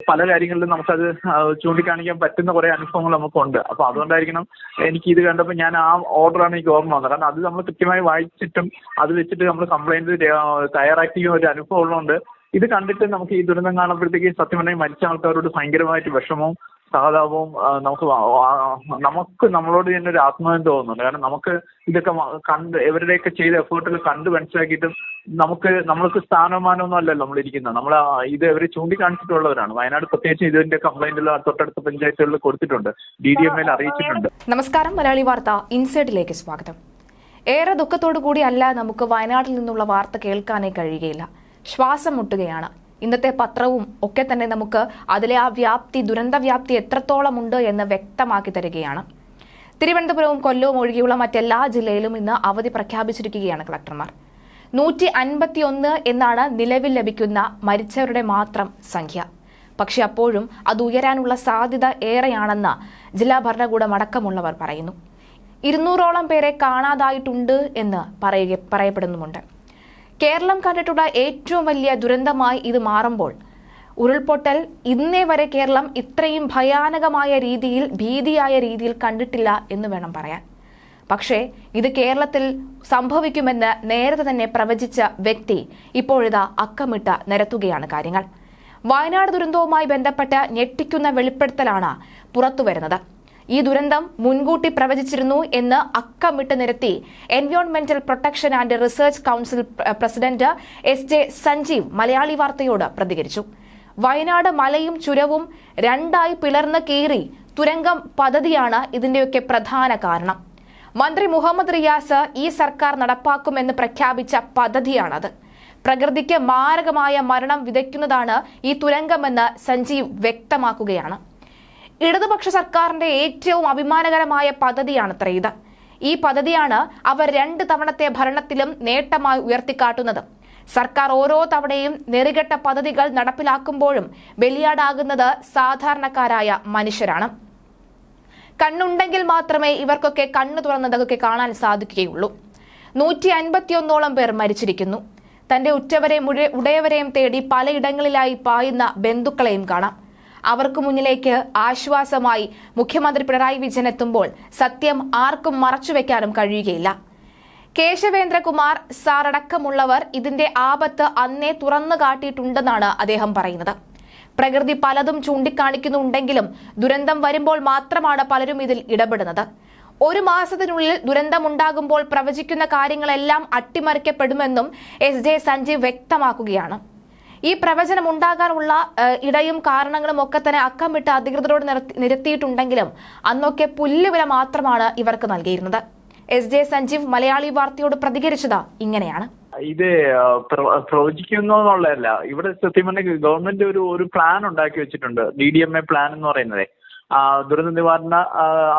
പല കാര്യങ്ങളിലും നമുക്കത് ചൂണ്ടിക്കാണിക്കാൻ പറ്റുന്ന കുറെ അനുഭവങ്ങൾ നമുക്കുണ്ട്. അപ്പൊ അതുകൊണ്ടായിരിക്കണം എനിക്ക് ഇത് കണ്ടപ്പോൾ ഞാൻ ആ ഓർഡറാണ് എനിക്ക് ഓർമ്മ വന്നത്. കാരണം അത് നമ്മൾ കൃത്യമായി വായിച്ചിട്ടും അത് വെച്ചിട്ട് നമ്മൾ കംപ്ലൈന്റ് തയ്യാറാക്കിയ ഒരു അനുഭവം ഉള്ളതുകൊണ്ട് ഇത് കണ്ടിട്ട് നമുക്ക് ഈ ദുരന്തം കാണുമ്പോഴത്തേക്ക് സത്യം പറഞ്ഞാൽ മരിച്ച ആൾക്കാരോട് ഭയങ്കരമായിട്ട് വിഷമവും സഹതാപവും നമുക്ക് നമുക്ക് നമ്മളോട് തന്നെ ഒരു ആത്മബന്ധം തോന്നുന്നുണ്ട്. കാരണം നമുക്ക് ഇതൊക്കെ കണ്ട് ഇവരുടെയൊക്കെ ചെയ്ത എഫേർട്ടുകൾ കണ്ട് മനസ്സിലാക്കിയിട്ടും നമുക്ക് നമ്മൾക്ക് സ്ഥാനമാനമൊന്നും അല്ലല്ലോ നമ്മൾ ഇരിക്കുന്നത്. നമ്മൾ ഇത് ഇവർ ചൂണ്ടിക്കാണിച്ചിട്ടുള്ളവരാണ്. വയനാട് പ്രത്യേകിച്ച് ഇതിന്റെ കംപ്ലൈന്റുകൾ തൊട്ടടുത്ത പഞ്ചായത്തുകളിൽ കൊടുത്തിട്ടുണ്ട്. ഡി ഡി എം എൽ അറിയിച്ചിട്ടുണ്ട്. നമസ്കാരം. മലയാളി വാർത്ത ഇൻസൈഡിലേക്ക് സ്വാഗതം. ഏറെ ദുഃഖത്തോടു കൂടിയല്ല നമുക്ക് വയനാട്ടിൽ നിന്നുള്ള വാർത്ത കേൾക്കാനേ കഴിയുകയില്ല. ശ്വാസം മുട്ടുകയാണ്. ഇന്നത്തെ പത്രവും ഒക്കെ തന്നെ നമുക്ക് അതിലെ ആ വ്യാപ്തി ദുരന്ത വ്യാപ്തി എത്രത്തോളം ഉണ്ട് എന്ന് വ്യക്തമാക്കി തരികയാണ്. തിരുവനന്തപുരവും കൊല്ലവും ഒഴികെയുള്ള മറ്റെല്ലാ ജില്ലയിലും ഇന്ന് അവധി പ്രഖ്യാപിച്ചിരിക്കുകയാണ് കളക്ടർമാർ. നൂറ്റി അൻപത്തിയൊന്ന് എന്നാണ് നിലവിൽ ലഭിക്കുന്ന മരിച്ചവരുടെ മാത്രം സംഖ്യ. പക്ഷെ അപ്പോഴും അത് ഉയരാനുള്ള സാധ്യത ഏറെയാണെന്ന് ജില്ലാ ഭരണകൂടം അടക്കമുള്ളവർ പറയുന്നു. ഇരുന്നൂറോളം പേരെ കാണാതായിട്ടുണ്ട് എന്ന് പറയുക പറയപ്പെടുന്നുമുണ്ട്. കേരളം കണ്ടിട്ടുള്ള ഏറ്റവും വലിയ ദുരന്തമായി ഇത് മാറുമ്പോൾ ഉരുൾപൊട്ടൽ ഇന്നേ വരെ കേരളം ഇത്രയും ഭയാനകമായ രീതിയിൽ ഭീതിയായ രീതിയിൽ കണ്ടിട്ടില്ല എന്ന് വേണം പറയാൻ. പക്ഷേ ഇത് കേരളത്തിൽ സംഭവിക്കുമെന്ന് നേരത്തെ തന്നെ പ്രവചിച്ച വ്യക്തി ഇപ്പോഴിതാ അക്കമിട്ട് നിരത്തുകയാണ് കാര്യങ്ങൾ. വയനാട് ദുരന്തവുമായി ബന്ധപ്പെട്ട് ഞെട്ടിക്കുന്ന വെളിപ്പെടുത്തലാണ് പുറത്തുവരുന്നത്. ഈ ദുരന്തം മുൻകൂട്ടി പ്രവചിച്ചിരുന്നു എന്ന് അക്കമിട്ട് നിരത്തി എൻവയോൺമെന്റൽ protection and research council president S J Sanjeev Malayali വാർത്തയോട് പ്രതികരിച്ചു. വയനാട് മലയും ചുരവും രണ്ടായി പിളർന്ന് കീറി തുരങ്കം പദ്ധതിയാണ് ഇതിന്റെയൊക്കെ പ്രധാന കാരണം. മന്ത്രി മുഹമ്മദ് റിയാസ് ഈ സർക്കാർ നടപ്പാക്കുമെന്ന് പ്രഖ്യാപിച്ച പദ്ധതിയാണത്. പ്രകൃതിക്ക് മാരകമായ മരണം വിതയ്ക്കുന്നതാണ് ഈ തുരങ്കമെന്ന് സഞ്ജീവ് വ്യക്തമാക്കുകയാണ്. ഇടതുപക്ഷ സർക്കാരിന്റെ ഏറ്റവും അഭിമാനകരമായ പദ്ധതിയാണ് ഇത്. ഈ പദ്ധതിയാണ് അവർ രണ്ട് തവണത്തെ ഭരണത്തിലും നേട്ടമായി ഉയർത്തിക്കാട്ടുന്നത്. സർക്കാർ ഓരോ തവണയും നെറികെട്ട പദ്ധതികൾ നടപ്പിലാക്കുമ്പോഴും ബലിയാടാകുന്നത് സാധാരണക്കാരായ മനുഷ്യരാണ്. കണ്ണുണ്ടെങ്കിൽ മാത്രമേ ഇവർക്കൊക്കെ കണ്ണു തുറന്നതൊക്കെ കാണാൻ സാധിക്കുകയുള്ളൂ. നൂറ്റി അൻപത്തിയൊന്നോളം പേർ മരിച്ചിരിക്കുന്നു. തന്റെ ഉറ്റവരെ മുഴ- ഉടയവരെയും തേടി പലയിടങ്ങളിലായി പായുന്ന ബന്ധുക്കളെയും കാണാം. അവർക്ക് മുന്നിലേക്ക് ആശ്വാസമായി മുഖ്യമന്ത്രി പിണറായി വിജയൻ എത്തുമ്പോൾ സത്യം ആർക്കും മറച്ചുവെക്കാനും കഴിയുകയില്ല. കേശവേന്ദ്രകുമാർ സാറടക്കമുള്ളവർ ഇതിന്റെ ആപത്ത് അന്നേ തുറന്നു കാട്ടിയിട്ടുണ്ടെന്നാണ് അദ്ദേഹം പറയുന്നത്. പ്രകൃതി പലതും ചൂണ്ടിക്കാണിക്കുന്നുണ്ടെങ്കിലും ദുരന്തം വരുമ്പോൾ മാത്രമാണ് പലരും ഇതിൽ ഇടപെടുന്നത്. ഒരു മാസത്തിനുള്ളിൽ ദുരന്തമുണ്ടാകുമ്പോൾ പ്രവചിക്കുന്ന കാര്യങ്ങളെല്ലാം അട്ടിമറിക്കപ്പെടുമെന്നും എസ് ജെ സഞ്ജീവ് വ്യക്തമാക്കുകയാണ്. ഈ പ്രവചനം ഉണ്ടാകാനുള്ള ഇടയും കാരണങ്ങളും ഒക്കെ തന്നെ അക്കം വിട്ട് അധികൃതരോട് നിരത്തി- നിരത്തിയിട്ടുണ്ടെങ്കിലും അന്നൊക്കെ പുല്ലുവില മാത്രമാണ് ഇവർക്ക് നൽകിയിരുന്നത്. എസ് ജെ സഞ്ജീവ് മലയാളി വാർത്തയോട് പ്രതികരിച്ചത് ഇങ്ങനെയാണ്. ഇത് ആ, പ്ര- പ്രവചിക്കുന്നു എന്നുള്ളതല്ല. ഇവിടെ സത്യം പറഞ്ഞ ഗവൺമെന്റ് ഒരു ഒരു പ്ലാൻ ഉണ്ടാക്കി വെച്ചിട്ടുണ്ട്. D D M A plan എന്ന് പറയുന്നത്. ദുരന്ത നിവാരണ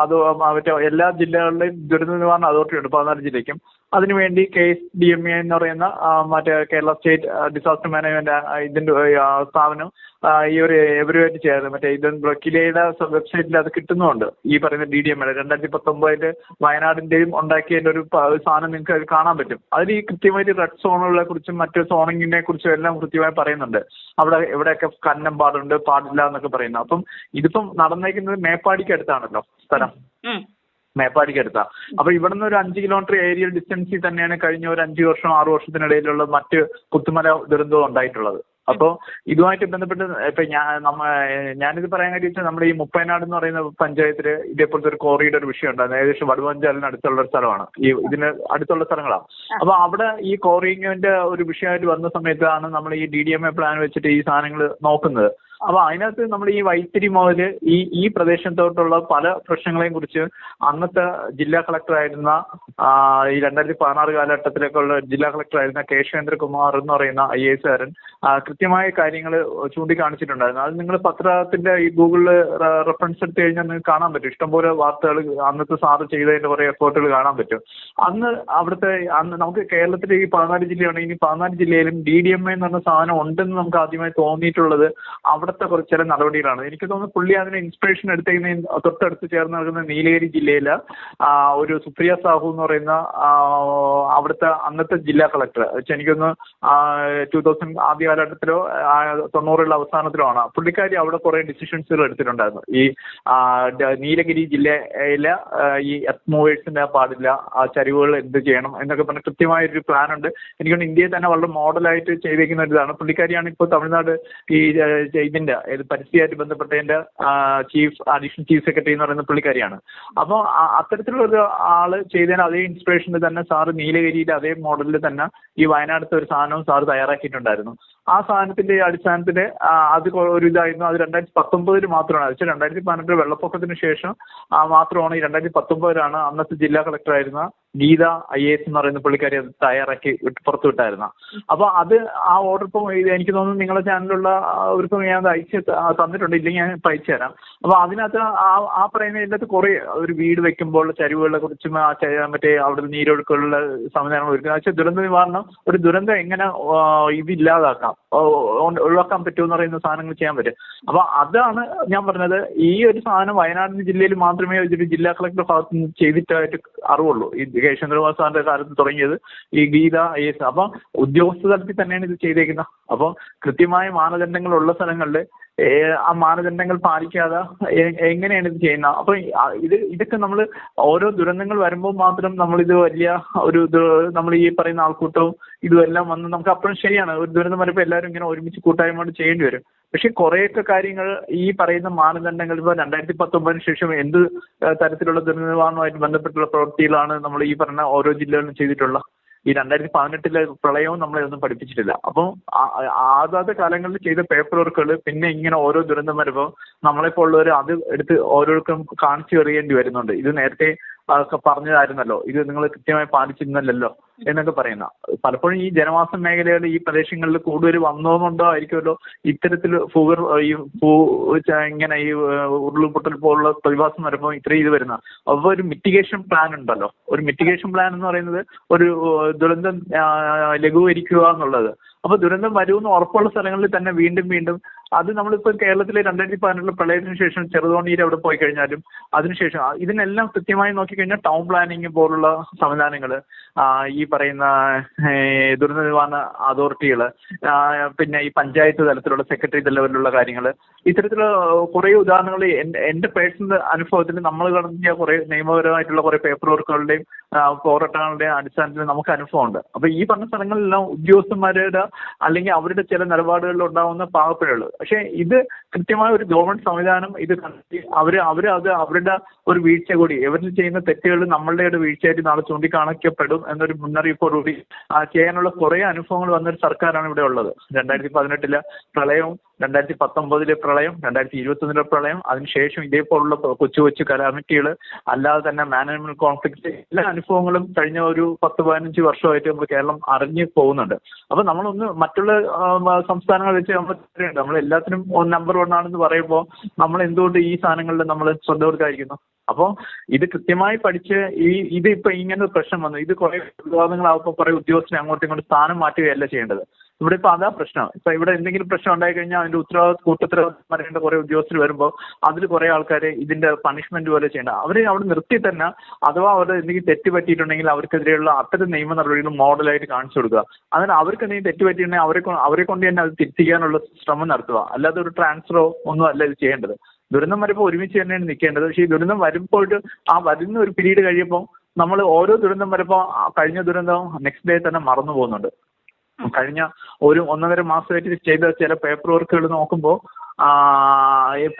അത് മറ്റേ എല്ലാ ജില്ലകളിലെയും ദുരന്ത നിവാരണ അതോറിറ്റി ഉണ്ട് പതിനാല് ജില്ലയ്ക്കും. അതിനുവേണ്ടി K S D M A എന്ന് പറയുന്ന മറ്റേ കേരള സ്റ്റേറ്റ് ഡിസാസ്റ്റർ മാനേജ്മെന്റ് ഇതിന്റെ സ്ഥാപനം ഈ ഒരു ഇവരുമായിട്ട് ചേർന്ന് മറ്റേ ഇത് കിലയുടെ വെബ്സൈറ്റിൽ അത് കിട്ടുന്നുണ്ട്. ഈ പറയുന്ന ഡി ഡി എം എയുടെ രണ്ടായിരത്തി പത്തൊമ്പതിൽ വയനാടിന്റെയും ഉണ്ടാക്കിയതിന്റെ ഒരു സാധനം നിങ്ങൾക്ക് അത് കാണാൻ പറ്റും. അതിൽ ഈ കൃത്യമായിട്ട് റെഡ് സോണുകളെ കുറിച്ചും മറ്റു സോണിങ്ങിനെ കുറിച്ചും എല്ലാം കൃത്യമായി പറയുന്നുണ്ട്. അവിടെ എവിടെയൊക്കെ കന്നം പാടുണ്ട് പാടില്ല എന്നൊക്കെ പറയുന്നു. അപ്പം ഇതിപ്പം നടന്നേക്കുന്നത് മേപ്പാടിക്ക് അടുത്താണല്ലോ സ്ഥലം. മേപ്പാടിക്ക് അടുത്താ അപ്പൊ ഇവിടുന്ന് ഒരു അഞ്ച് കിലോമീറ്റർ ഏരിയൽ ഡിസ്റ്റൻസിൽ തന്നെയാണ് കഴിഞ്ഞ ഒരു അഞ്ച് വർഷം ആറ് വർഷത്തിനിടയിലുള്ള മറ്റ് പുത്തുമല ദുരന്തവും ഉണ്ടായിട്ടുള്ളത്. അപ്പോ ഇതുമായിട്ട് ബന്ധപ്പെട്ട് ഇപ്പൊ ഞാൻ നമ്മ ഞാനിത് പറയാൻ കാര്യം വെച്ചാൽ നമ്മുടെ ഈ മുപ്പൈനാട് എന്ന് പറയുന്ന പഞ്ചായത്തിൽ ഇതേപോലത്തെ ഒരു കോറിയുടെ ഒരു വിഷയം ഉണ്ടായിരുന്നു ഏകദേശം വടുവഞ്ചാലിന് അടുത്തുള്ള ഒരു സ്ഥലമാണ്. ഈ ഇതിന് അടുത്തുള്ള സ്ഥലങ്ങളാണ്. അപ്പൊ അവിടെ ഈ കോറിങ്ങിന്റെ ഒരു വിഷയമായിട്ട് വന്ന സമയത്താണ് നമ്മൾ ഈ D D M A plan വെച്ചിട്ട് ഈ സാധനങ്ങൾ നോക്കുന്നത്. അപ്പൊ അതിനകത്ത് നമ്മൾ ഈ വൈത്തിരി മുതൽ ഈ ഈ പ്രദേശത്തോട്ടുള്ള പല പ്രശ്നങ്ങളെയും കുറിച്ച് അന്നത്തെ ജില്ലാ കളക്ടറായിരുന്ന ഈ രണ്ടായിരത്തി പതിനാറ് കാലഘട്ടത്തിലേക്കുള്ള ജില്ലാ കളക്ടറായിരുന്ന കേശവേന്ദ്രകുമാർ എന്ന് പറയുന്ന ഐ എസ് കാരൻ കൃത്യമായ കാര്യങ്ങൾ ചൂണ്ടിക്കാണിച്ചിട്ടുണ്ടായിരുന്നു. അത് നിങ്ങൾ പത്രത്തിന്റെ ഈ ഗൂഗിളിൽ റെഫറൻസ് എടുത്ത് കഴിഞ്ഞാൽ നിങ്ങൾക്ക് കാണാൻ പറ്റും. ഇഷ്ടംപോലെ വാർത്തകൾ അന്നത്തെ സാറ് ചെയ്തതിന്റെ കുറെ എഫേർട്ടുകൾ കാണാൻ പറ്റും. അന്ന് അവിടുത്തെ അന്ന് നമുക്ക് കേരളത്തിലെ ഈ പതിനാല് ജില്ലയാണ്. ഇനി പതിനാല് ജില്ലയിലും ഡി ഡി എം എ എന്ന് പറഞ്ഞ സാധനം ഉണ്ടെന്ന് നമുക്ക് ആദ്യമായി തോന്നിയിട്ടുള്ളത് അവിടുത്തെ കുറച്ച് ചില നടപടികളാണ്. എനിക്ക് തോന്നുന്നു പുള്ളി അതിന് ഇൻസ്പിറേഷൻ എടുത്തേക്കുന്ന തൊട്ടടുത്ത് ചേർന്ന് നടക്കുന്ന നീലഗിരി ജില്ലയിലെ ഒരു സുപ്രിയ സാഹു എന്ന് പറയുന്ന അവിടുത്തെ അന്നത്തെ ജില്ലാ കളക്ടർ. എനിക്കൊന്ന് ടൂ തൗസൻഡ് ആദ്യ കാലഘട്ടത്തിലോ തൊണ്ണൂറുകളിൽ അവസാനത്തിലോ ആണ്. പുള്ളിക്കാരി അവിടെ കുറെ ഡിസിഷൻസുകൾ എടുത്തിട്ടുണ്ടായിരുന്നു. ഈ നീലഗിരി ജില്ലയിലെ ഈ എത്മോവേഴ്സിന്റെ മൂവേഴ്സിന്റെ പാടില്ല ആ ചരിവുകൾ എന്ത് ചെയ്യണം എന്നൊക്കെ പറഞ്ഞ കൃത്യമായ ഒരു പ്ലാൻ ഉണ്ട്. എനിക്ക് ഇന്ത്യയെ ഇന്ത്യയിൽ തന്നെ വളരെ മോഡലായിട്ട് ചെയ്തേക്കുന്ന ഒരു ഇതാണ് പുള്ളിക്കാരിയാണ് ഇപ്പോൾ തമിഴ്നാട് ഈ ഇതിന്റെ പരിസ്ഥിതിയായിട്ട് ബന്ധപ്പെട്ടതിന്റെ ചീഫ് അഡീഷണൽ ചീഫ് സെക്രട്ടറി എന്ന് പറയുന്ന പുള്ളിക്കാരിയാണ്. അപ്പോൾ അത്തരത്തിലുള്ള ഒരു ആൾ ചെയ്തതിന് അതേ ഇൻസ്പിറേഷൻ തന്നെ സാറ് നീലഗിരിയിലെ അതേ മോഡലിൽ തന്നെ ഈ വയനാടത്തെ ഒരു സാധനവും സാർ തയ്യാറാക്കിയിട്ടുണ്ടായിരുന്നു. ആ സാധനത്തിന്റെ അടിസ്ഥാനത്തിൽ അത് ഒരു ഇതായിരുന്നു. അത് രണ്ടായിരത്തി പത്തൊമ്പതിൽ മാത്രമാണ്. വെച്ചാൽ രണ്ടായിരത്തി പതിനെട്ട് വെള്ളപ്പൊക്കത്തിന് ശേഷം മാത്രമാണ് ഈ രണ്ടായിരത്തി പത്തൊമ്പതിലാണ് അന്നത്തെ ജില്ലാ കളക്ടർ ആയിരുന്ന ഗീത ഐ എസ് എന്ന് പറയുന്ന പുള്ളിക്കാരി അത് തയ്യാറാക്കി പുറത്തു വിട്ടായിരുന്ന. അപ്പൊ അത് ആ ഓർഡർ ഇപ്പം എനിക്ക് തോന്നുന്നു നിങ്ങളുടെ ചാനലിലുള്ള അവർക്കും ഞാൻ അയച്ച് തന്നിട്ടുണ്ട്. ഇല്ലെങ്കിൽ ഞാൻ അയച്ചു തരാം. അപ്പൊ അതിനകത്ത് ആ ആ പറയുന്ന ഇതിനകത്ത് കുറെ ഒരു വീട് വെക്കുമ്പോൾ ചരിവുകളെ കുറിച്ചും ആ മറ്റേ അവിടെ നീരൊഴുക്കുള്ള സംവിധാനങ്ങൾ ഒരുക്കുക പക്ഷേ ദുരന്ത നിവാരണം ഒരു ദുരന്തം എങ്ങനെ ഇതില്ലാതാക്കാം ഒഴിവാക്കാൻ പറ്റുമെന്ന് പറയുന്ന സാധനങ്ങൾ ചെയ്യാൻ പറ്റും. അപ്പൊ അതാണ് ഞാൻ പറഞ്ഞത്. ഈ ഒരു സാധനം വയനാട് ജില്ലയിൽ മാത്രമേ ഒരു ജില്ലാ കളക്ടർ ഭാഗത്ത് നിന്ന് ചെയ്തിട്ടായിട്ട് അറിവുള്ളൂ. കെ ചന്ദ്രബാബു സാറിന്റെ കാലത്ത് തുടങ്ങിയത് ഈ ഗീത ഐ എസ് അപ്പൊ ഉദ്യോഗസ്ഥ തലത്തിൽ തന്നെയാണ് ഇത് ചെയ്തേക്കുന്നത്. അപ്പൊ കൃത്യമായ മാനദണ്ഡങ്ങൾ ഉള്ള സ്ഥലങ്ങളിൽ ആ മാനദണ്ഡങ്ങൾ പാലിക്കാതെ എങ്ങനെയാണ് ഇത് ചെയ്യുന്നത്? അപ്പൊ ഇത് ഇതൊക്കെ നമ്മൾ ഓരോ ദുരന്തങ്ങൾ വരുമ്പോൾ മാത്രം നമ്മൾ ഇത് വലിയ ഒരു നമ്മൾ ഈ പറയുന്ന ആൾക്കൂട്ടവും ഇതുമെല്ലാം വന്ന് നമുക്ക് അപ്പോഴും ശരിയാണ്. ഒരു ദുരന്തം വരുമ്പോൾ എല്ലാവരും ഇങ്ങനെ ഒരുമിച്ച് കൂട്ടായ്മയോട് ചെയ്യേണ്ടി വരും. പക്ഷെ കുറേയൊക്കെ കാര്യങ്ങൾ ഈ പറയുന്ന മാനദണ്ഡങ്ങൾ ഇപ്പോൾ രണ്ടായിരത്തി പത്തൊമ്പതിന് ശേഷം എന്ത് തരത്തിലുള്ള ദുരന്ത നിവാരണവുമായിട്ട് ബന്ധപ്പെട്ടുള്ള പ്രവൃത്തികളാണ് നമ്മൾ ഈ പറഞ്ഞ ഓരോ ജില്ലകളിലും ചെയ്തിട്ടുള്ള ഈ രണ്ടായിരത്തി പതിനെട്ടിലെ പ്രളയവും നമ്മളെ ഒന്നും പഠിപ്പിച്ചിട്ടില്ല. അപ്പം ആദാത കാലങ്ങളിൽ ചെയ്ത പേപ്പർ വർക്കുകൾ പിന്നെ ഇങ്ങനെ ഓരോ ദുരന്തം വരുമ്പോൾ നമ്മളെപ്പോലുള്ളവർ അത് എടുത്ത് ഓരോരുത്തർക്കും കാണിച്ചു എറിയേണ്ടി വരുന്നുണ്ട്. ഇത് നേരത്തെ ഒക്കെ പറഞ്ഞതായിരുന്നല്ലോ. ഇത് നിങ്ങൾ കൃത്യമായി പാലിച്ചിരുന്നല്ലോ എന്നൊക്കെ പറയുന്ന. പലപ്പോഴും ഈ ജനവാസ മേഖലകളിൽ ഈ പ്രദേശങ്ങളിൽ കൂടുതൽ വന്നതുകൊണ്ടോ ആയിരിക്കുമല്ലോ ഇത്തരത്തിൽ ഭൂഗർ ഈ ഭൂ ഇങ്ങനെ ഈ ഉരുളുപൊട്ടൽ പോലുള്ള പ്രതിഭാസം വരുമ്പോൾ ഇത്രയും ഇത് വരുന്ന. അപ്പോൾ ഒരു മിറ്റിഗേഷൻ പ്ലാൻ ഉണ്ടല്ലോ. ഒരു മിറ്റിഗേഷൻ പ്ലാൻ എന്ന് പറയുന്നത് ഒരു ദുരന്തം ലഘൂകരിക്കുക എന്നുള്ളത്. അപ്പൊ ദുരന്തം വരുമെന്ന് ഉറപ്പുള്ള സ്ഥലങ്ങളിൽ തന്നെ വീണ്ടും വീണ്ടും അത് നമ്മളിപ്പോൾ കേരളത്തിലെ രണ്ടായിരത്തി പതിനെട്ടിലെ പ്രളയത്തിന് ശേഷം ചെറുതോണിയിൽ അവിടെ പോയി കഴിഞ്ഞാലും അതിനുശേഷം ഇതിനെല്ലാം കൃത്യമായി നോക്കിക്കഴിഞ്ഞാൽ ടൗൺ പ്ലാനിങ് പോലുള്ള സംവിധാനങ്ങൾ ഈ പറയുന്ന ദുരന്ത നിവാരണ അതോറിറ്റികൾ പിന്നെ ഈ പഞ്ചായത്ത് തലത്തിലുള്ള സെക്രട്ടറി ലെവലിലുള്ള കാര്യങ്ങൾ ഇത്തരത്തിലുള്ള കുറേ ഉദാഹരണങ്ങൾ എന്റെ പേഴ്സണൽ അനുഭവത്തിൽ നമ്മൾ കടന്നിയ കുറേ നിയമപരമായിട്ടുള്ള കുറേ പേപ്പർ വർക്കുകളുടെയും പോരാട്ടങ്ങളുടെയും അടിസ്ഥാനത്തിൽ നമുക്ക് അനുഭവമുണ്ട്. അപ്പൊ ഈ പറഞ്ഞ സ്ഥലങ്ങളിലെല്ലാം ഉദ്യോഗസ്ഥന്മാരുടെ അല്ലെങ്കിൽ അവരുടെ ചില നിലപാടുകളിൽ ഉണ്ടാകുന്ന പാകപ്പിഴകൾ പക്ഷേ ഇത് കൃത്യമായ ഒരു ഗവൺമെന്റ് സംവിധാനം ഇത് കണ്ടെത്തി അവർ അവർ അത് അവരുടെ ഒരു വീഴ്ച കൂടി ഇവർ ചെയ്യുന്ന തെറ്റുകൾ നമ്മളുടെ ഒരു വീഴ്ചയായിട്ട് നാളെ ചൂണ്ടിക്കാണിക്കപ്പെടും എന്നൊരു മുന്നറിയിപ്പോടുകൂടി ചെയ്യാനുള്ള കുറേ അനുഭവങ്ങൾ വന്നൊരു സർക്കാരാണ് ഇവിടെ ഉള്ളത്. രണ്ടായിരത്തി പതിനെട്ടിലെ പ്രളയവും രണ്ടായിരത്തി പത്തൊമ്പതിലെ പ്രളയം രണ്ടായിരത്തി ഇരുപത്തൊന്നിലെ പ്രളയം അതിനുശേഷം ഇതേപോലുള്ള കൊച്ചു കൊച്ചു കലാമിറ്റികൾ അല്ലാതെ തന്നെ മാനേജ്മെന്റ് കോൺഫ്ലിക്റ്റ് എല്ലാ അനുഭവങ്ങളും കഴിഞ്ഞ ഒരു പത്ത് പതിനഞ്ച് വർഷമായിട്ട് നമ്മൾ കേരളം അറിഞ്ഞു പോകുന്നുണ്ട്. അപ്പൊ നമ്മളൊന്ന് മറ്റുള്ള സംസ്ഥാനങ്ങൾ വെച്ച് നമ്മൾ നമ്മൾ എല്ലാത്തിനും നമ്പർ ആണെന്ന് പറയുമ്പോൾ നമ്മൾ എന്തുകൊണ്ട് ഈ സാധനങ്ങളിൽ നമ്മൾ ശ്രദ്ധ കൊടുക്കാതിരിക്കുന്നു? അപ്പോൾ ഇത് കൃത്യമായി പഠിച്ച് ഈ ഇത് ഇപ്പൊ ഇങ്ങനെ ഒരു പ്രശ്നം വന്നു. ഇത് കുറെ വിവാദങ്ങളാവുമ്പോൾ കുറെ ഉദ്യോഗസ്ഥരെ അങ്ങോട്ടും ഇങ്ങോട്ടും സ്ഥാനം മാറ്റുകയല്ല ചെയ്യേണ്ടത്. ഇവിടെ ഇപ്പൊ അതാ പ്രശ്നം. ഇപ്പൊ ഇവിടെ എന്തെങ്കിലും പ്രശ്നം ഉണ്ടായി കഴിഞ്ഞാൽ അതിന്റെ ഉത്തരവാദിത്വ കൂട്ടത്തിലവാദിത്തം പറയേണ്ട കുറെ ഉദ്യോഗസ്ഥർ വരുമ്പോൾ അതിൽ കുറെ ആൾക്കാർ ഇതിന്റെ പണിഷ്മെന്റ് പോലെ ചെയ്യേണ്ട. അവരെ അവിടെ നിർത്തി തന്നെ അഥവാ അവരുടെ എന്തെങ്കിലും തെറ്റ് പറ്റിയിട്ടുണ്ടെങ്കിൽ അവർക്കെതിരെയുള്ള അത്തരം നിയമ നടപടികൾ മോഡലായിട്ട് കാണിച്ചു കൊടുക്കുക. അതിന് അവർക്ക് എന്തെങ്കിലും തെറ്റ് പറ്റിയിട്ടുണ്ടെങ്കിൽ അവരെ അവരെ കൊണ്ട് തന്നെ അത് തിരിച്ചിക്കാനുള്ള ശ്രമം നടത്തുക. അല്ലാതെ ഒരു ട്രാൻസ്ഫറോ ഒന്നും അല്ല ഇത് ചെയ്യേണ്ടത്. ദുരന്തം വരുമ്പോൾ ഒരുമിച്ച് തന്നെയാണ് നിൽക്കേണ്ടത് പക്ഷേ ഈ ദുരന്തം വരുമ്പോഴ് ആ വരുന്ന ഒരു പീരീഡ് കഴിയുമ്പോൾ നമ്മൾ ഓരോ ദുരന്തം വരുമ്പോൾ കഴിഞ്ഞ ദുരന്തം നെക്സ്റ്റ് ഡേ തന്നെ മറന്നു പോകുന്നുണ്ട്. കഴിഞ്ഞ ഒരു ഒന്നര മാസമായിട്ട് ചെയ്ത ചില പേപ്പർ വർക്കുകൾ നോക്കുമ്പോൾ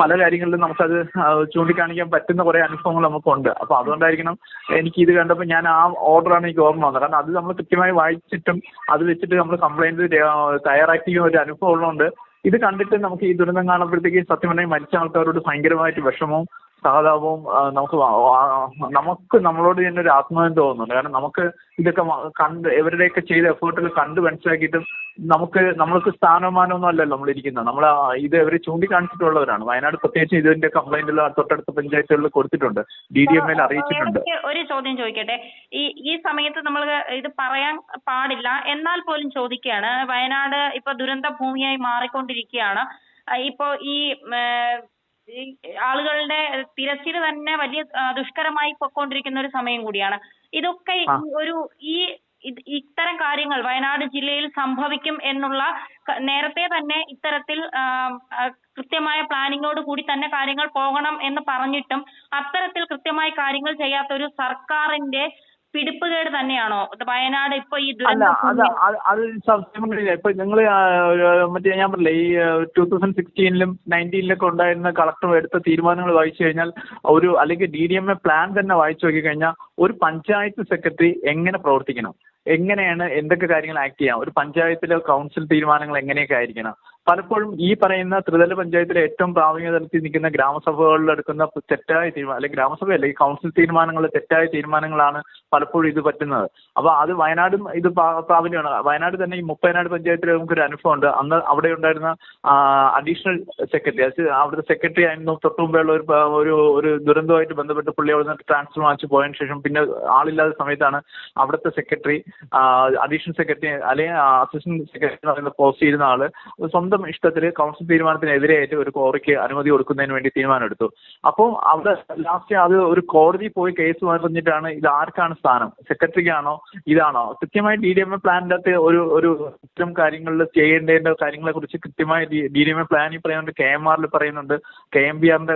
പല കാര്യങ്ങളിലും നമുക്കത് ചൂണ്ടിക്കാണിക്കാൻ പറ്റുന്ന കുറെ അനുഭവങ്ങൾ നമുക്കുണ്ട്. അപ്പൊ അതുകൊണ്ടായിരിക്കണം എനിക്ക് ഇത് കണ്ടപ്പോൾ ഞാൻ ആ ഓർഡറാണ് എനിക്ക് ഓർമ്മ വന്നത്. കാരണം അത് നമ്മൾ കൃത്യമായി വായിച്ചിട്ടും അത് വെച്ചിട്ട് നമ്മൾ കംപ്ലൈന്റ് തയ്യാറാക്കിയ ഒരു അനുഭവം ഉള്ളതുകൊണ്ട് ഇത് കണ്ടിട്ട് നമുക്ക് ഈ ദുരന്തം കാണുമ്പോഴത്തേക്ക് സത്യം പറഞ്ഞാൽ മരിച്ച ആൾക്കാരോട് ഭയങ്കരമായിട്ട് വിഷമവും സഹതാപവും നമുക്ക് നമുക്ക് നമ്മളോട് തന്നെ ഒരു ആത്മബന്ധം തോന്നുന്നുണ്ട്. കാരണം നമുക്ക് ഇതൊക്കെ കണ്ട് ഇവരുടെയൊക്കെ ചെയ്ത എഫേർട്ടുകൾ കണ്ട് മനസ്സിലാക്കിയിട്ടും നമുക്ക് നമ്മൾക്ക് സ്ഥാനമാനമൊന്നും അല്ലല്ലോ നമ്മളിരിക്കുന്നത് നമ്മൾ ഇത് ഇവർ ചൂണ്ടിക്കാണിച്ചിട്ടുള്ളവരാണ്. വയനാട് പ്രത്യേകിച്ച് ഇതിന്റെ കംപ്ലൈന്റ് തൊട്ടടുത്ത പഞ്ചായത്തുകളിൽ കൊടുത്തിട്ടുണ്ട്. ഡി ഡി എം എൽ അറിയിച്ചിട്ടുണ്ട്. ഒരു ചോദ്യം ചോദിക്കട്ടെ? ഈ ഈ സമയത്ത് നമ്മൾ ഇത് പറയാൻ പാടില്ല. എന്നാൽ പോലും ചോദിക്കുകയാണ്. വയനാട് ഇപ്പൊ ദുരന്ത ഭൂമിയായി മാറിക്കൊണ്ടിരിക്കുകയാണ് ഇപ്പോ ഈ തിരച്ചിൽ തന്നെ വലിയ ദുഷ്കരമായി പൊക്കോണ്ടിരിക്കുന്ന ഒരു സമയം കൂടിയാണ്. ഇതൊക്കെ ഒരു ഈ ഇത്തരം കാര്യങ്ങൾ വയനാട് ജില്ലയിൽ സംഭവിക്കും എന്നുള്ള നേരത്തെ തന്നെ ഇത്തരത്തിൽ കൃത്യമായ പ്ലാനിങ്ങോട് കൂടി തന്നെ കാര്യങ്ങൾ പോകണം എന്ന് പറഞ്ഞിട്ടും അത്തരത്തിൽ കൃത്യമായി കാര്യങ്ങൾ ചെയ്യാത്ത ഒരു സർക്കാരിന്റെ പിടിപ്പുകേട് തന്നെയാണോ? വയനാട് ഇപ്പൊ ഈ ദുരന്തം അത് അത് ഇപ്പൊ നിങ്ങൾ മറ്റേ ഞാൻ പറഞ്ഞില്ലേ ഈ ടൂ തൗസൻഡ് സിക്സ്റ്റീനിലും നയന്റീനിലൊക്കെ ഉണ്ടായിരുന്ന കളക്ടർ എടുത്ത തീരുമാനങ്ങൾ വായിച്ചു കഴിഞ്ഞാൽ ഒരു അല്ലെങ്കിൽ D D M A plan തന്നെ വായിച്ചു നോക്കി കഴിഞ്ഞാൽ ഒരു പഞ്ചായത്ത് സെക്രട്ടറി എങ്ങനെ പ്രവർത്തിക്കണം? എങ്ങനെയാണ് എന്തൊക്കെ കാര്യങ്ങൾ ആക്ട് ചെയ്യാം? ഒരു പഞ്ചായത്തിലെ കൗൺസിൽ തീരുമാനങ്ങൾ എങ്ങനെയൊക്കെ ആയിരിക്കണം? പലപ്പോഴും ഈ പറയുന്ന ത്രിതല പഞ്ചായത്തിലെ ഏറ്റവും പ്രാഥമിക തലത്തിൽ നിൽക്കുന്ന ഗ്രാമസഭകളിൽ എടുക്കുന്ന തെറ്റായ തീരുമാനം അല്ലെങ്കിൽ ഗ്രാമസഭയല്ല ഈ കൗൺസിൽ തീരുമാനങ്ങളിലെ തെറ്റായ തീരുമാനങ്ങളാണ് പലപ്പോഴും ഇത് പറ്റുന്നത്. അപ്പൊ അത് വയനാടും ഇത് പ്രാ- പ്രാബല്യമാണ് വയനാട് തന്നെ ഈ മുപ്പയനാട് പഞ്ചായത്തിൽ അനുഭവം ഉണ്ട് അന്ന് അവിടെ ഉണ്ടായിരുന്ന അഡീഷണൽ സെക്രട്ടറി അത് അവിടുത്തെ സെക്രട്ടറി ആയിരുന്നു. തൊട്ട് മുമ്പേ ഉള്ള ഒരു ഒരു ഒരു ദുരന്തമായിട്ട് ബന്ധപ്പെട്ട് പുള്ളി അവിടെ നിന്ന് ട്രാൻസ്ഫർ വാങ്ങിച്ച് പോയതിനു ശേഷം പിന്നെ ആളില്ലാത്ത സമയത്താണ് അവിടുത്തെ സെക്രട്ടറി അഡീഷണൽ സെക്രട്ടറി അല്ലെങ്കിൽ അസിസ്റ്റന്റ് സെക്രട്ടറി എന്ന് പറയുന്ന പോസ്റ്റ് ചെയ്യുന്ന ആൾ സ്വന്തം ഇഷ്ടത്തിൽ കൗൺസിൽ തീരുമാനത്തിനെതിരെയായിട്ട് ഒരു കോറിക്ക് അനുമതി കൊടുക്കുന്നതിന് വേണ്ടി തീരുമാനമെടുത്തു. അപ്പോൾ അവിടെ ലാസ്റ്റ് അത് ഒരു കോടതി പോയി കേസ് പറഞ്ഞിട്ടാണ് ഇത് ആർക്കാണ് സ്ഥാനം? സെക്രട്ടറിക്കാണോ? ഇതാണോ? കൃത്യമായി ഡി ഡി എം എ പ്ലാനിന്റെ അകത്ത് ഒരു ഒരു ഇത്തരം കാര്യങ്ങളിൽ ചെയ്യേണ്ട കാര്യങ്ങളെ കുറിച്ച് കൃത്യമായി ഡി ഡി എം എ പ്ലാനിൽ പറയുന്നുണ്ട്. കെ എം ആറിൽ പറയുന്നുണ്ട്. കെ എം ബി ആറിന്റെ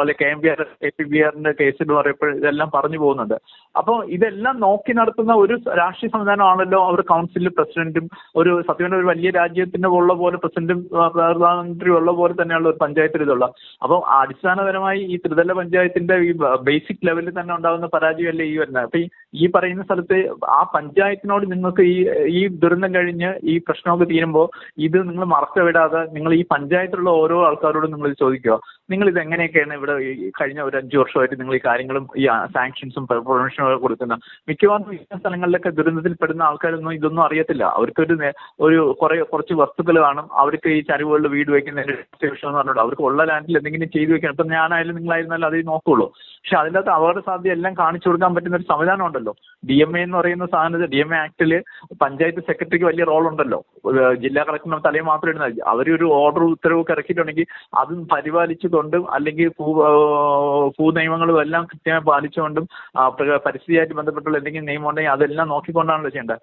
അല്ലെ K M B R K P B ആറിന്റെ കേസിൽ പറയുമ്പോൾ ഇതെല്ലാം പറഞ്ഞു പോകുന്നുണ്ട്. അപ്പോൾ ഇതെല്ലാം നോക്കി നടത്തുന്ന ഒരു രാഷ്ട്രീയ സംവിധാനമാണല്ലോ അവർ കൗൺസിലിൽ പ്രസിഡന്റും ഒരു സത്യം ഒരു വലിയ രാജ്യത്തിന്റെ ഉള്ള പോലെ പ്രസിഡന്റും പ്രധാനമന്ത്രിയും ഉള്ള പോലെ തന്നെയുള്ള ഒരു പഞ്ചായത്തിൽ ഇതുള്ള. അപ്പോൾ അടിസ്ഥാനപരമായി ഈ ത്രിതല പഞ്ചായത്തിന്റെ ഈ ബേസിക് ലെവലിൽ തന്നെ ഉണ്ടാകുന്ന പരാജയമല്ലേ ഈ വരുന്നത്? അപ്പൊ ഈ ഈ പറയുന്ന സ്ഥലത്ത് ആ പഞ്ചായത്തിനോട് നിങ്ങൾക്ക് ഈ ഈ ദുരന്തം കഴിഞ്ഞ് ഈ പ്രശ്നമൊക്കെ തീരുമ്പോൾ ഇത് നിങ്ങൾ മറച്ചു വിടാതെ നിങ്ങൾ ഈ പഞ്ചായത്തിലുള്ള ഓരോ ആൾക്കാരോടും നിങ്ങൾ ചോദിക്കുക. നിങ്ങൾ ഇത് എങ്ങനെയൊക്കെയാണ് ഇവിടെ കഴിഞ്ഞ ഒരു അഞ്ചു വർഷമായിട്ട് നിങ്ങൾ ഈ കാര്യങ്ങളും ഈ സാങ്ഷൻസും പെർമിഷനും ഒക്കെ കൊടുക്കുന്നത് മിക്കവാറും ഈ സ്ഥലങ്ങളിലൊക്കെ ദുരന്തത്തിൽ പെടുന്ന ആൾക്കാരൊന്നും ഇതൊന്നും അറിയത്തില്ല. അവർക്കൊരു ഒരു കുറെ കുറച്ച് വസ്തുക്കൾ കാണും. അവർക്ക് ഈ ചരിവുകളിൽ വീട് വെക്കുന്നതിന്റെ വിഷയം എന്ന് പറഞ്ഞിട്ട് അവർക്ക് ഉള്ള ലാൻഡിൽ എന്തെങ്കിലും ചെയ്തു വെക്കണം. ഇപ്പം ഞാനായാലും നിങ്ങളായിരുന്നാലും അതേ നോക്കുള്ളൂ. പക്ഷെ അതിന്റെ അകത്ത് അപകട സാധ്യത എല്ലാം കാണിച്ചു കൊടുക്കാൻ പറ്റുന്ന ഒരു സംവിധാനം ഡി എം എ എന്ന് പറയുന്ന സാധനത്തിൽ ഡി എം എ ആക്ടിൽ പഞ്ചായത്ത് സെക്രട്ടറിക്ക് വലിയ റോൾ ഉണ്ടല്ലോ. ജില്ലാ കളക്ടറിന്റെ തലയിൽ മാത്രം ഇടുന്ന അവരൊരു ഓർഡർ ഉത്തരവൊക്കെ ഇറക്കിയിട്ടുണ്ടെങ്കിൽ അതും പരിപാലിച്ചുകൊണ്ടും അല്ലെങ്കിൽ ഭൂ ഭൂ നിയമങ്ങളും എല്ലാം കൃത്യമായി പാലിച്ചുകൊണ്ടും പരിസ്ഥിതിയായിട്ട് ബന്ധപ്പെട്ടുള്ള എന്തെങ്കിലും നിയമം ഉണ്ടെങ്കിൽ അതെല്ലാം നോക്കിക്കൊണ്ടാണല്ലോ ചെയ്യേണ്ടത്.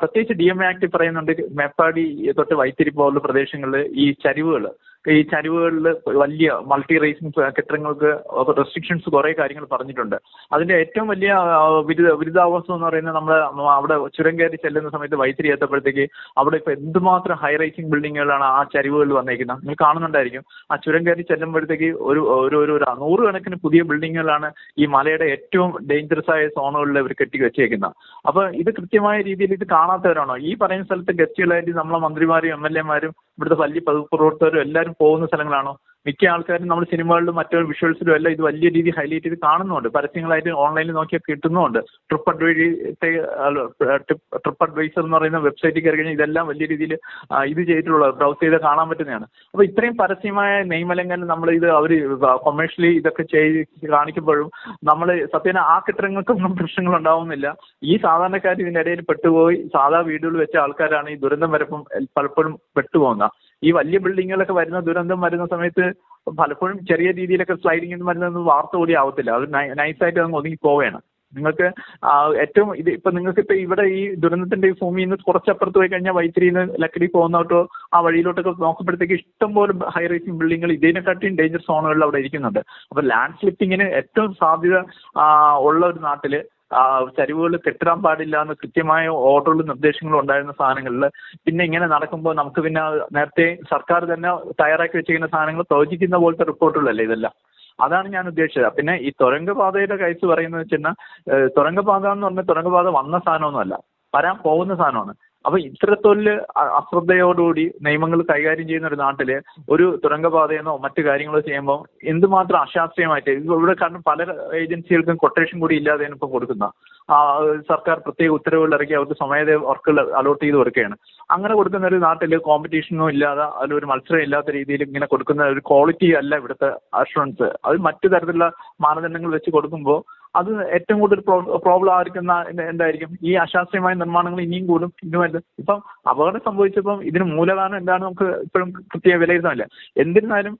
പ്രത്യേകിച്ച് ഡി എം എ ആക്ട് പറയുന്നുണ്ട് മേപ്പാടി തൊട്ട് വൈത്തിരി പോലുള്ള പ്രദേശങ്ങളിൽ ഈ ചരിവുകൾ ഈ ചരിവുകളിൽ വലിയ മൾട്ടി റേസിംഗ് കെട്ടിടങ്ങൾക്ക് റെസ്ട്രിക്ഷൻസ് കുറേ കാര്യങ്ങൾ പറഞ്ഞിട്ടുണ്ട്. അതിന്റെ ഏറ്റവും വലിയ ആ, വിരുദ്ധ വിരുദ്ധാഭാസം എന്ന് പറയുന്നത് നമ്മൾ അവിടെ ചുരം കയറി ചെല്ലുന്ന സമയത്ത് വൈത്തിരി എത്തപ്പോഴത്തേക്ക് അവിടെ ഇപ്പൊ എന്തുമാത്രം ഹൈ റൈസിംഗ് ബിൽഡിങ്ങുകളാണ് ആ ചരിവുകളിൽ വന്നേക്കുന്നത്. നിങ്ങൾ കാണുന്നുണ്ടായിരിക്കും. ആ ചുരം കയറി ചെല്ലുമ്പോഴത്തേക്ക് ഒരു ഒരു ഒരു നൂറുകണക്കിന് പുതിയ ബിൽഡിങ്ങുകളാണ് ഈ മലയുടെ ഏറ്റവും ഡേഞ്ചറസ് ആയ സോണുകളിൽ ഇവർ കെട്ടി വെച്ചേക്കുന്നത്. അപ്പൊ ഇത് കൃത്യമായ രീതിയിൽ ഇത് കാണാത്തവരാണോ? ഈ പറയുന്ന സ്ഥലത്ത് ഗസ്റ്റുകളായിട്ട് നമ്മളെ മന്ത്രിമാരും എം എൽ എമാരും ഇവിടുത്തെ വലിയ പ്രവർത്തകരും എല്ലാവരും പോകുന്ന സ്ഥലങ്ങളാണോ? മിക്ക ആൾക്കാരും നമ്മൾ സിനിമകളിലും മറ്റു വിഷ്വൽസിലും എല്ലാം ഇത് വലിയ രീതിയിൽ ഹൈലൈറ്റ് ചെയ്ത് കാണുന്നുണ്ട്. പരസ്യങ്ങളായിട്ട് ഓൺലൈനിൽ നോക്കിയാൽ കിട്ടുന്നുണ്ട്. ട്രിപ്പ് അഡ്വൈസത്തെ ട്രിപ്പ് അഡ്വൈസർ എന്ന് പറയുന്ന വെബ്സൈറ്റിൽ കയറി കഴിഞ്ഞാൽ ഇതെല്ലാം വലിയ രീതിയിൽ ഇത് ചെയ്തിട്ടുള്ള ബ്രൗസ് ചെയ്ത് കാണാൻ പറ്റുന്നതാണ്. അപ്പോൾ ഇത്രയും പരസ്യമായ നെയ്മലങ്കൻ നമ്മൾ ഇത് അവർ കൊമേഴ്ഷ്യലി ഇതൊക്കെ ചെയ്ത് കാണിക്കുമ്പോഴും നമ്മൾ സത്യേന ആ കെട്ടിടങ്ങൾക്കൊന്നും പ്രശ്നങ്ങൾ ഉണ്ടാവുന്നില്ല. ഈ സാധാരണക്കാർ ഇതിനിടയിൽ പെട്ടുപോയി സാധാ വീടുകൾ വെച്ച ആൾക്കാരാണ് ഈ ദുരന്തം വരപ്പം പലപ്പോഴും പെട്ടുപോകുന്നത്. ഈ വലിയ ബിൽഡിങ്ങുകളൊക്കെ വരുന്ന ദുരന്തം വരുന്ന സമയത്ത് പലപ്പോഴും ചെറിയ രീതിയിലൊക്കെ സ്ലൈഡിംഗ് വരുന്നതൊന്നും വാർത്ത കൂടി ആവത്തില്ല. അത് നൈസായിട്ട് അങ്ങ് ഒതുങ്ങി പോവുകയാണ്. നിങ്ങൾക്ക് ഏറ്റവും ഇത് ഇപ്പൊ നിങ്ങൾക്ക് ഇപ്പൊ ഇവിടെ ഈ ദുരന്തത്തിന്റെ ഈ ഭൂമിയിൽ നിന്ന് കുറച്ചപ്പുറത്ത് പോയി കഴിഞ്ഞാൽ വൈത്തിരിയിൽ നിന്ന് ലക്കടി പോകുന്നോട്ടോ ആ വഴിയിലോട്ടൊക്കെ നോക്കുമ്പോഴത്തേക്ക് ഇഷ്ടംപോലെ ഹൈ റേസിംഗ് ബിൽഡിങ്ങുകൾ ഇതിനെക്കാട്ടിയും ഡേഞ്ചർ സോണുകളിൽ അവിടെ ഇരിക്കുന്നുണ്ട്. അപ്പൊ ലാൻഡ് സ്ലിപ്പിങ്ങിന് ഏറ്റവും സാധ്യത ഉള്ള ഒരു നാട്ടിൽ ചരിവുകൾ കെട്ടിടാൻ പാടില്ല എന്ന് കൃത്യമായ ഓർഡറുകളും നിർദ്ദേശങ്ങളും ഉണ്ടായിരുന്ന സാധനങ്ങളിൽ. പിന്നെ ഇങ്ങനെ നടക്കുമ്പോൾ നമുക്ക് പിന്നെ നേരത്തെ സർക്കാർ തന്നെ തയ്യാറാക്കി വെച്ചിരിക്കുന്ന സാധനങ്ങൾ പ്രവചിക്കുന്ന പോലത്തെ റിപ്പോർട്ടുകളല്ലേ ഇതെല്ലാം? അതാണ് ഞാൻ ഉദ്ദേശിച്ചത്. പിന്നെ ഈ തുരങ്കപാതയുടെ കേസ് പറയുന്നത് വെച്ചാൽ തുരങ്കപാത എന്ന് പറഞ്ഞാൽ തുരങ്കപാത വന്ന സാധനമൊന്നുമല്ല. വരാൻ പോകുന്ന സാധനമാണ്. അപ്പൊ ഇത്തരത്തിൽ അശ്രദ്ധയോടുകൂടി നിയമങ്ങൾ കൈകാര്യം ചെയ്യുന്ന ഒരു നാട്ടിൽ ഒരു തുരങ്കപാതയെന്നോ മറ്റു കാര്യങ്ങളോ ചെയ്യുമ്പോൾ എന്തുമാത്രം അശാസ്ത്രീയമായിട്ട് ഇവിടെ കാരണം പല ഏജൻസികൾക്കും കൊട്ടേഷൻ കൂടി ഇല്ലാതെയാണ് ഇപ്പൊ കൊടുക്കുന്ന സർക്കാർ പ്രത്യേക ഉത്തരവുകൾ ഇറക്കി അവർക്ക് സ്വമേധ വർക്കുകൾ അലോട്ട് ചെയ്ത് കൊടുക്കുകയാണ്. അങ്ങനെ കൊടുക്കുന്ന ഒരു നാട്ടിൽ കോമ്പറ്റീഷനും ഇല്ലാതെ അതിലൊരു മത്സരം ഇല്ലാത്ത രീതിയിൽ ഇങ്ങനെ കൊടുക്കുന്ന ഒരു ക്വാളിറ്റി അല്ല ഇവിടുത്തെ അഷുറൻസ് അത് മറ്റു തരത്തിലുള്ള മാനദണ്ഡങ്ങൾ വെച്ച് കൊടുക്കുമ്പോൾ അത് ഏറ്റവും കൂടുതൽ പ്രോബ്ലം ആയിരിക്കുന്ന എന്തായിരിക്കും? ഈ അശാസ്ത്രീയമായ നിർമ്മാണങ്ങൾ ഇനിയും കൂടും ഇതുമായിട്ട് ഇപ്പം അപകടം സംഭവിച്ചപ്പം ഇതിന് മൂലകാരണം എന്താണ് നമുക്ക് ഇപ്പോഴും കൃത്യമായി വിലയിരുത്താനില്ല. എന്നിരുന്നാലും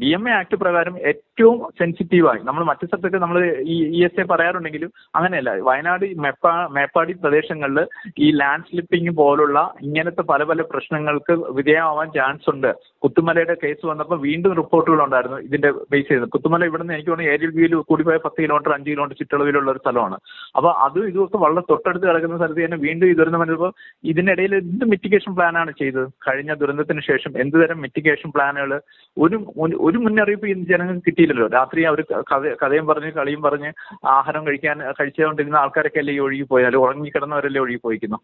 ഡി എം എ ആക്ട് പ്രകാരം ഏറ്റവും സെൻസിറ്റീവായി നമ്മൾ മറ്റു സ്ഥലത്തൊക്കെ നമ്മൾ ഈ ഇ എസ് എ പറയാറുണ്ടെങ്കിലും അങ്ങനെയല്ല. വയനാട് മേപ്പാ മേപ്പാടി പ്രദേശങ്ങളിൽ ഈ ലാൻഡ് സ്ലിപ്പിംഗ് പോലുള്ള ഇങ്ങനത്തെ പല പല പ്രശ്നങ്ങൾക്ക് വിധേയമാവാൻ ചാൻസ് ഉണ്ട്. കുത്തുമലയുടെ കേസ് വന്നപ്പോൾ വീണ്ടും റിപ്പോർട്ടുകൾ ഉണ്ടായിരുന്നു ഇതിന്റെ ബേസ് ചെയ്ത് കുത്തുമല ഇവിടുന്ന് എനിക്ക് തോന്നുന്നു ഏരിയൽ വ്യൂവിൽ കൂടിപ്പോയ പത്ത് കിലോമീറ്റർ അഞ്ച് കിലോമീറ്റർ ചുറ്റളവിലുള്ള ഒരു സ്ഥലമാണ്. അപ്പൊ അതും ഇതുമൊക്കെ വളരെ തൊട്ടടുത്ത് കിടക്കുന്ന സ്ഥലത്ത് തന്നെ വീണ്ടും ഈ ദുരന്തം വന്നപ്പോൾ ഇതിനിടയിൽ എന്ത് മിറ്റിഗേഷൻ പ്ലാനാണ് ചെയ്തത്? കഴിഞ്ഞ ദുരന്തത്തിന് ശേഷം എന്ത് തരം മിറ്റിഗേഷൻ പ്ലാനുകൾ ഒരു ഒരു മുന്നറിയിപ്പ് ഈ ജനങ്ങൾക്ക് കിട്ടിയില്ലല്ലോ. രാത്രി അവർ കഥ കഥയും പറഞ്ഞ് കളിയും പറഞ്ഞ് ആഹാരം കഴിക്കാൻ കഴിച്ചുകൊണ്ടിരുന്ന ആൾക്കാരൊക്കെ അല്ലേ ഈ ഒഴുകി പോയാൽ ഉറങ്ങിക്കിടന്നവരല്ലേ ഒഴുകി പോയിക്കുന്നു?